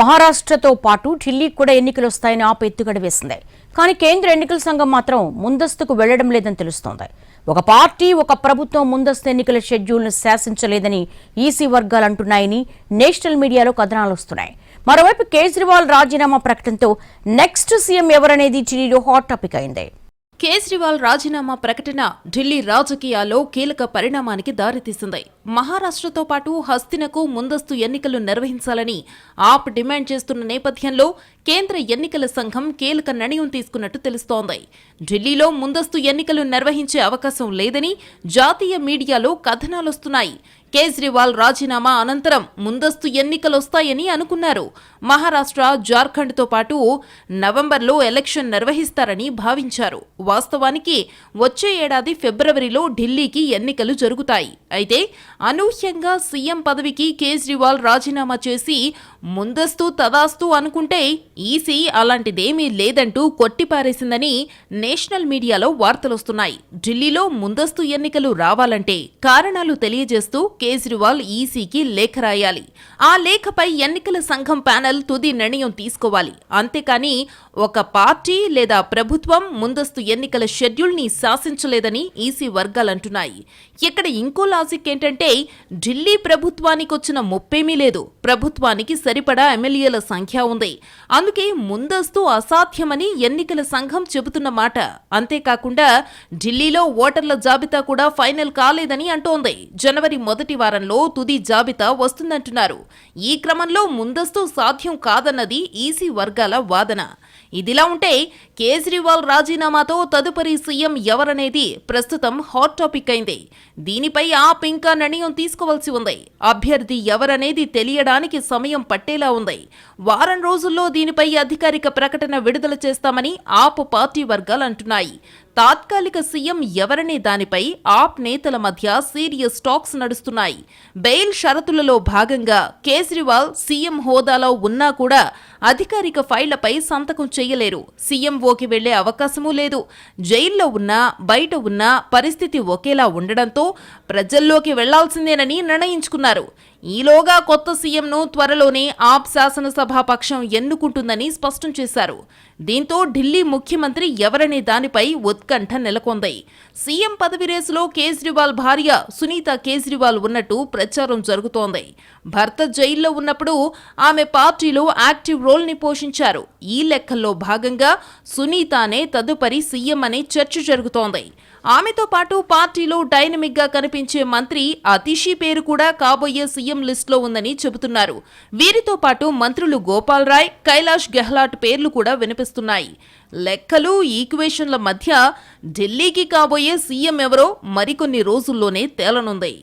మహారాష్ట్రతో పాటు ఢిల్లీకి కూడా ఎన్నికలు వస్తాయని ఆప్ ఎత్తుగడ వేసింది. కానీ కేంద్ర ఎన్నికల సంఘం మాత్రం ముందస్తుకు వెళ్ళడం లేదని తెలుస్తోంది. ఒక పార్టీ ఒక ప్రభుత్వం ముందస్తు ఎన్నికల షెడ్యూల్ను శాసించలేదని ఈసీ వర్గాలు అంటున్నాయని నేషనల్ మీడియాలో కథనాలు వస్తున్నాయి. మరోవైపు కేజ్రీవాల్ రాజీనామా ప్రకటనతో నెక్స్ట్ సీఎం ఎవరనేది ఢిల్లీలో హాట్ టాపిక్ అయింది. కేజ్రీవాల్ రాజీనామా ప్రకటన ఢిల్లీ రాజకీయాల్లో కీలక పరిణామానికి దారితీసింది. మహారాష్ట్రతో పాటు హస్తినకు ముందస్తు ఎన్నికలు నిర్వహించాలని ఆప్ డిమాండ్ చేస్తున్న నేపథ్యంలో కేంద్ర ఎన్నికల సంఘం కీలక నిర్ణయం తీసుకున్నట్టు తెలుస్తోంది. ఢిల్లీలో ముందస్తు ఎన్నికలు నిర్వహించే అవకాశం లేదని జాతీయ మీడియాలో కథనాలొస్తున్నాయి. కేజ్రీవాల్ రాజీనామా అనంతరం ముందస్తు ఎన్నికలొస్తాయని అనుకున్నారు. మహారాష్ట్ర జార్ఖండ్తో పాటు నవంబర్లో ఎలక్షన్ నిర్వహిస్తారని భావించారు. వాస్తవానికి వచ్చే ఏడాది ఫిబ్రవరిలో ఢిల్లీకి ఎన్నికలు జరుగుతాయి. అయితే అనూహ్యంగా సీఎం పదవికి కేజ్రీవాల్ రాజీనామా చేసి ముందస్తు తదాస్తు అనుకుంటే ఈసీ అలాంటిదేమీ లేదంటూ కొట్టిపారేసిందని నేషనల్ మీడియాలో వార్తలొస్తున్నాయి. ఢిల్లీలో ముందస్తు ఎన్నికలు రావాలంటే కారణాలు తెలియజేస్తూ కేజ్రీవాల్ ఈసీకి లేఖ రాయాలి. ఆ లేఖపై ఎన్నికల సంఘం ప్యానెల్ తుది నిర్ణయం తీసుకోవాలి. అంతేకాని ఒక పార్టీ లేదా ప్రభుత్వం ముందస్తు ఎన్నికల షెడ్యూల్ని శాసించలేదని ఈసీ వర్గాలంటున్నాయి. ఇక్కడ ఇంకో లాజిక్ ఏంటంటే ఢిల్లీ ప్రభుత్వానికి వచ్చిన ముప్పేమీ లేదు. ప్రభుత్వానికి సరిపడా ఎమ్మెల్యేల సంఖ్య ఉంది. అందుకే ముందస్తు అసాధ్యమని ఎన్నికల సంఘం చెబుతున్న మాట. అంతేకాకుండా ఢిల్లీలో ఓటర్ల జాబితా కూడా ఫైనల్ కాలేదని అంటోంది. జనవరి మొదటి వారంలో తుది జాబితా వస్తుందంటున్నారు. ఈ క్రమంలో ముందస్తు సాధ్యం కాదన్నది ఈసీ వర్గాల వాదన. ఇదిలా ఉంటే కేజ్రీవాల్ రాజీనామాతో తదుపరి సీఎం ఎవరనేది ప్రస్తుతం హాట్ టాపిక్ అయింది. దీనిపై ఆప్ ఇంకా నిర్ణయం తీసుకోవాల్సి ఉంది. అభ్యర్థి ఎవరనేది తెలియడానికి సమయం పట్టేలా ఉంది. వారం రోజుల్లో దీనిపై అధికారిక ప్రకటన విడుదల చేస్తామని ఆప్ పార్టీ వర్గాలు అంటున్నాయి. తాత్కాలిక సీఎం ఎవరనే దానిపై ఆప్ నేతల మధ్య సీరియస్ టాక్స్ నడుస్తున్నాయి. బెయిల్ షరతులలో భాగంగా కేజ్రీవాల్ సీఎం హోదాలో ఉన్నా కూడా అధికారిక ఫైళ్ళపై సంతకం చేయలేరు. సీఎంఓకి వెళ్ళే అవకాశమూ లేదు. జైల్లో ఉన్నా బయట ఉన్నా పరిస్థితి ఒకేలా ఉండడంతో ప్రజల్లోకి వెళ్ళాల్సిందేనని నిర్ణయించుకున్నారు. ఈలోగా కొత్త సీఎంను త్వరలోనే ఆప్ శాసనసభా పక్షం ఎన్నుకుంటుందని స్పష్టం చేశారు. దీంతో ఢిల్లీ ముఖ్యమంత్రి ఎవరనే దానిపై ఉత్కంఠ నెలకొంది. సీఎం పదవి రేసులో కేజ్రీవాల్ భార్య సునీత కేజ్రీవాల్ ఉన్నట్టు ప్రచారం జరుగుతోంది. భర్త జైల్లో ఉన్నప్పుడు ఆమె పార్టీలో యాక్టివ్ రోల్ని పోషించారు. ఈ లెక్కల్లో భాగంగా సునీతనే తదుపరి సీఎం అనే చర్చ జరుగుతోంది. ఆమెతో పాటు పార్టీలో డైనమిక్గా కనిపించే మంత్రి అతిషి పేరు కూడా కాబోయే సీఎం లిస్టులో ఉందని చెబుతున్నారు. వీరితో పాటు మంత్రులు గోపాల్ రాయ్ కైలాష్ గెహ్లాట్ పేర్లు కూడా వినిపిస్తున్నాయి. లెక్కలు ఈక్వేషన్ల మధ్య ఢిల్లీకి కాబోయే సీఎం ఎవరో మరికొన్ని రోజుల్లోనే తేలనుంది.